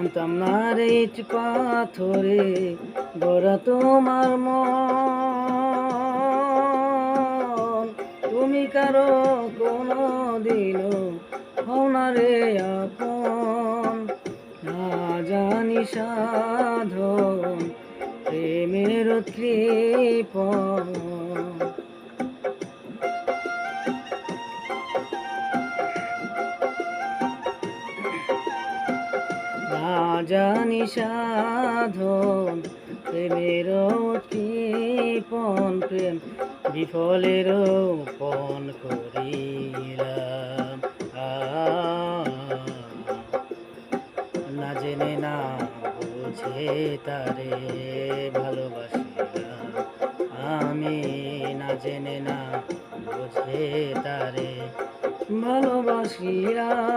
জানতাম না রে পাথরে গড়া তোমার মন। তুমি কারও কোনো দিনও হও না রে আপন। না জানি সাধন, প্রেমের কৃপণ না জানি সাধন, প্রেমের কৃপণ প্রেম বিফলের পণ করিলাম। না জেনে না বুঝে তারে ভালোবাসিলাম। আমি না জেনে না বুঝে তারে ভালোবাসিলাম।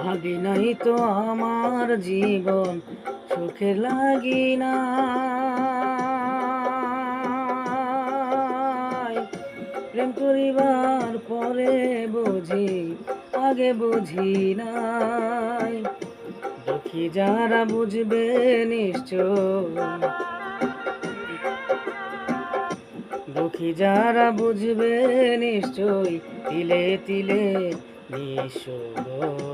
ভাবি নাই তো আমার জীবন, সুখে লাগি না প্রেম করিবার পরে বুঝি, আগে বুঝি নাই। দুঃখী যারা বুঝবে নিশ্চয়। দুঃখী যারা বুঝবে নিশ্চয়, তিলে তিলে নিশোলা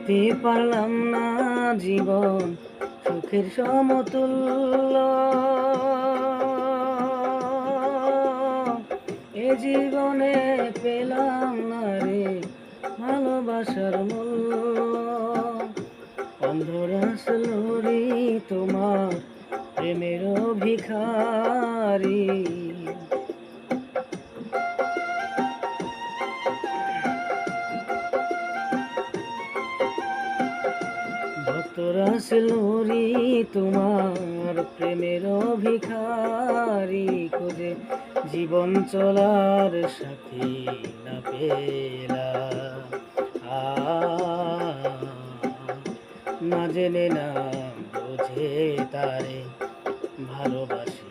সাজাইতে পারলাম না জীবন, সুখের সমতুল্য। এ জীবনে পেলাম না রে ভালোবাসার মূল্য। অন্ধরাস লরি তোমার প্রেমের ভিখারি ভক্তরা তোমার প্রেমের অভিখারি খুঁজে। জীবন চলার সাথে না পেলা। না জেনে না বুঝে তারে ভালোবাসিলাম